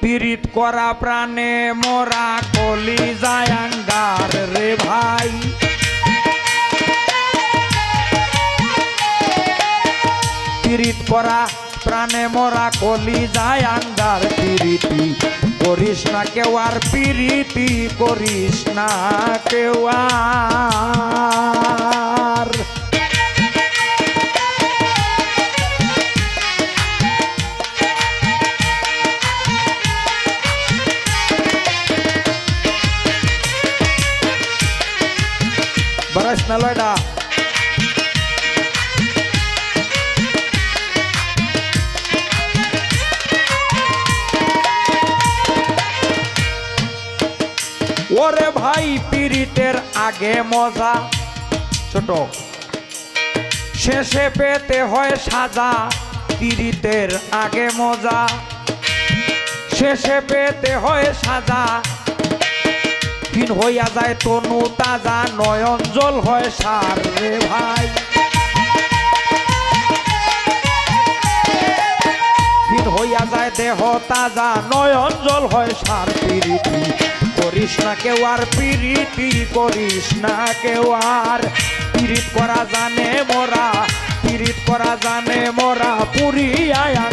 পীড়িত করা প্রাণে মোরা কলি জায়াঙ্গার রে ভাই। পীড়িত করা প্রাণে মোরা কলি জায়াঙ্গার পীড়িতি করিস না কেউ আর, পীড়িতি করিস না কেউ আর। ওরে ভাই, পীড়িতের আগে মজা। ছোট। শেষে পেতে হয় সাজা, পীড়িতের আগে মজা। শেষে পেতে হয় সাজা, ক্ষীণ হইয়া যায় তনু তাজা, নয়ন জল হয় সার রে ভাই। ক্ষীণ হইয়া যায় দেহ তাজা, নয়ন জল হয় সার পিরিতি করিস না কেউ আর পিরিতি করিস না কেউ আর। পিরিত করা জানে মোরা পিরিত করা জানে মোরা আঙ্গার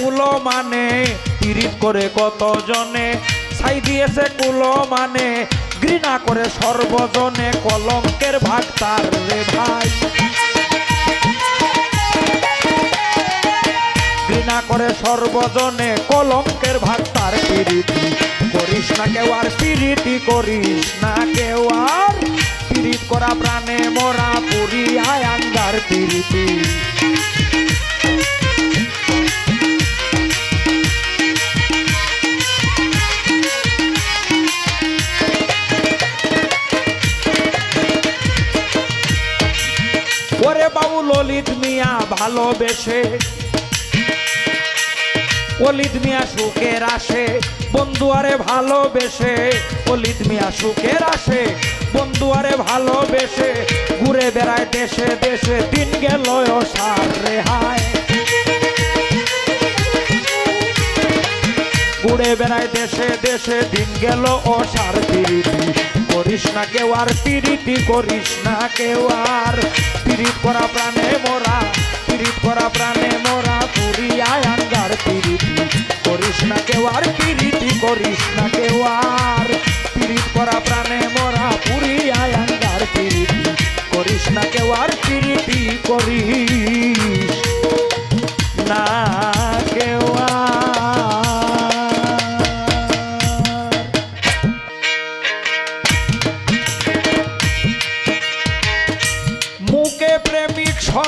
কুলো মানে? পীড়িত করে কতজনে? ছাই দিয়েছে কুলো মানে? ঘৃণা করে সর্বজনে। কলঙ্কের ভাগ তার রে ভাই। ঘৃণা করে সর্বজনে। কলঙ্কের ভাগ তার পিরিতি। করিস না কেউ আর পিরিতি, করিস না কেউ আর। পিরিত করা প্রাণে মোরা পুরি আঙ্গার পিরিতি। ভালোবেসে। অলিত মিয়া সুখের আসে, বন্ধু আরে ভালোবেসে। অলিত মিয়া সুখের আসে, বন্ধু আরে ভালোবেসে। ঘুরে বেড়ায় দেশে দেশে, দিন গেল সার রেহায় ঘুরে বেড়ায় দেশে দেশে, দিন গেল ও সার পিরিতি করিস না কেউ আর পিরিতি করিস না কেউ আর। পিরিত করা প্রাণে মোরা। পিরিত করা প্রাণে মোরা পুরি আয়াঙ্গার পিরিতি। করিস না কেউ আর পিরিতি, করিস না কেউ আর। পিরিত করা প্রাণে মোরা পুরি আয়াঙ্গার পিরিতি। করিস না কেউ আর পিরিতি, করিস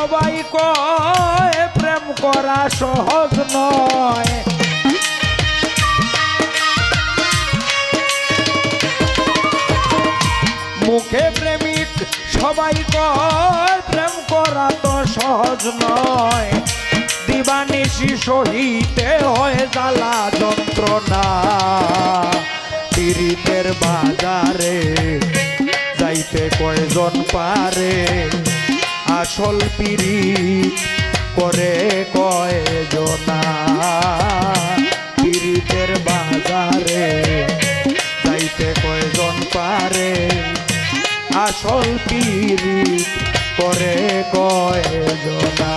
সবাই কয়, প্রেম করা সহজ নয়। মুখে প্রেমিক সবাই কয়, প্রেম করা তো সহজ নয়। দিবানিশি সহিতে হয় জ্বালা যন্ত্রণা। পীড়িতের বাজারে যাইতে কয়জন পারে? আসল পিড়ি করে কয়জনা পিড়িতের বাজারে যাইতে কয়জন পারে? আসল পিড়ি করে কয়জনা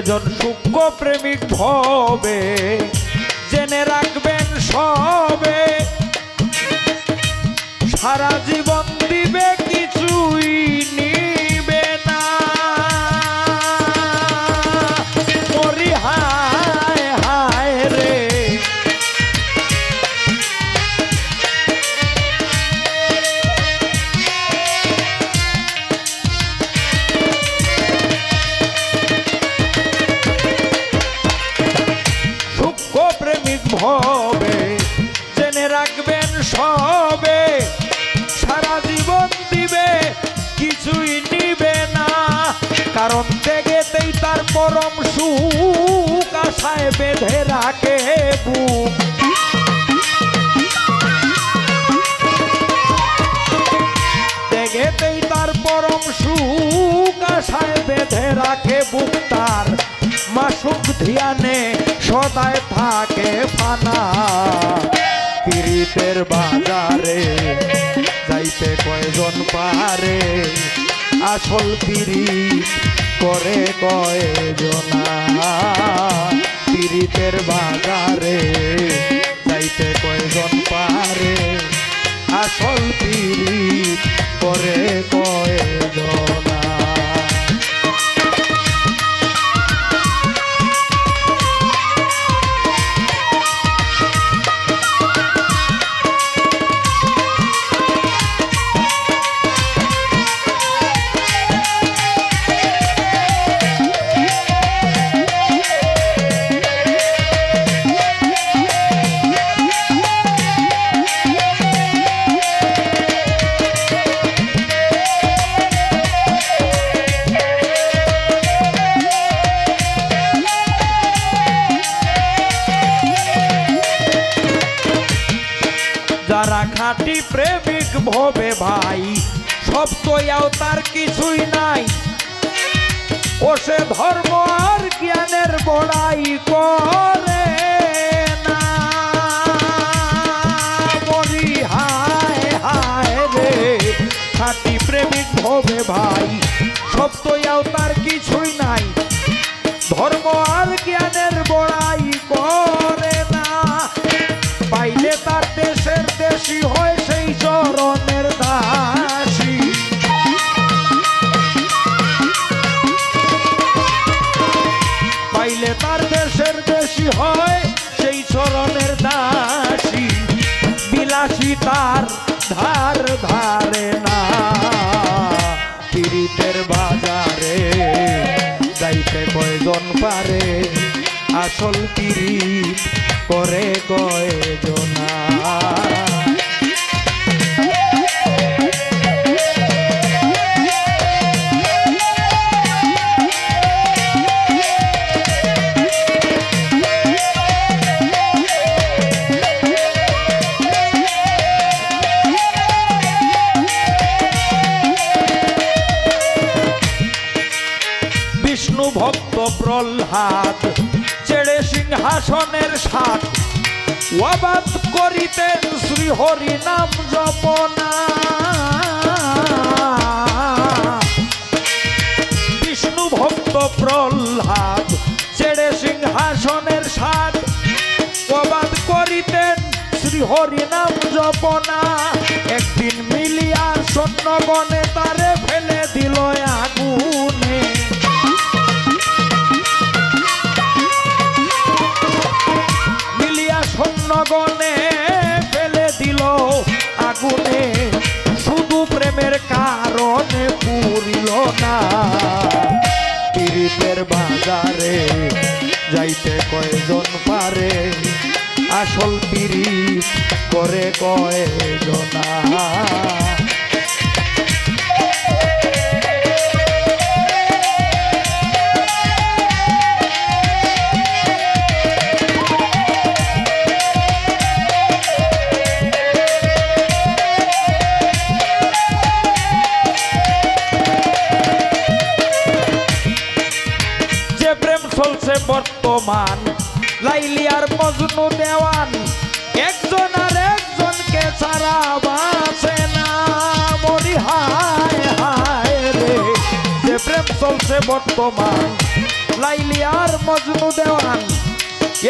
যেজন সূক্ষ্ম প্রেমিক হবে জেনে রাখবেন সবে। সারা জীবন দিবে কারণ ত্যাগেতেই তার পরম সুখ আশায় বেঁধে রাখে বুক। ত্যাগেতেই তার পরম সুখ আশায় বেঁধে রাখে বুক তার। মাসুক ধিয়ানে সদায় থাকে ফানা। পীড়িতের বাজারে যাইতে কয়জন পারে আসল পিড়ি করে কয়জনা পিড়িতের বাজারে যাইতে কয়জন পারে? আসল পিড়ি করে ইয়াও তার কিছুই নাই। ও সে ধর্ম আর জ্ঞানের বড়াই করে। পারে। আসল কি করে কয়জনা ওয়াবাদ করিতেন শ্রী হরি নাম জপনা। বিষ্ণু ভক্ত প্রহ্লাদ, ছেড়ে সিংহাসনের সাথ ওয়াবাদ করিতেন শ্রী হরি নাম জপনা। একদিন মিলিয়া সৈন্যগণে তারে ফেলে দিল আগুনে। আসল পীড়িত করে কয়জনা যে প্রেম চলছে বর্তমান লাইলি আর মজনু দেওয়ান। একজন আর একজনকে ছাড়া বাঁচে না। মরি হায় হায় রে, যে প্রেম চলছে বর্তমান। লাইলি আর মজনু দেওয়ান,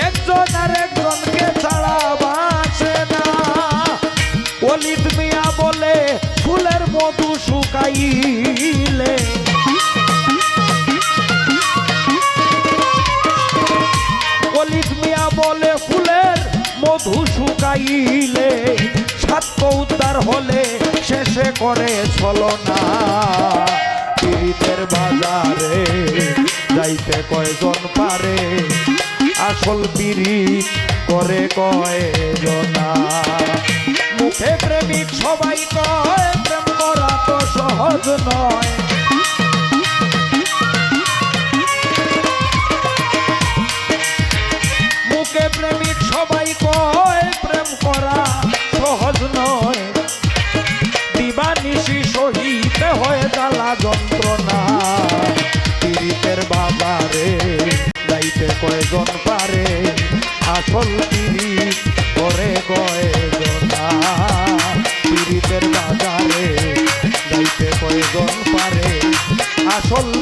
একজন আর একজনকে ছাড়া বাঁচে না। অলিদ মিয়া বলে, ফুলের মধু শুকাইলে। অলিদ মিয়া বলে, ফুলের মধু শুকাইলে সাত্য উদ্ধার হলে শেষে করে ছলো না পীড়িতের বাজারে যাইতে কয়জন পারে? আসল পীড়িত করে কয়জনা? মুখে প্রেমিক সবাই কয়, প্রেম করা তো সহজ নয়। কয় সহজ নয়। দিবানিশি সহিতে হয় জ্বালা যন্ত্রণা। পীড়িতের বাবারে যাইতে কয়জন পারে? আসল পীড়িত করে কয়জনা? পীড়িতের আসল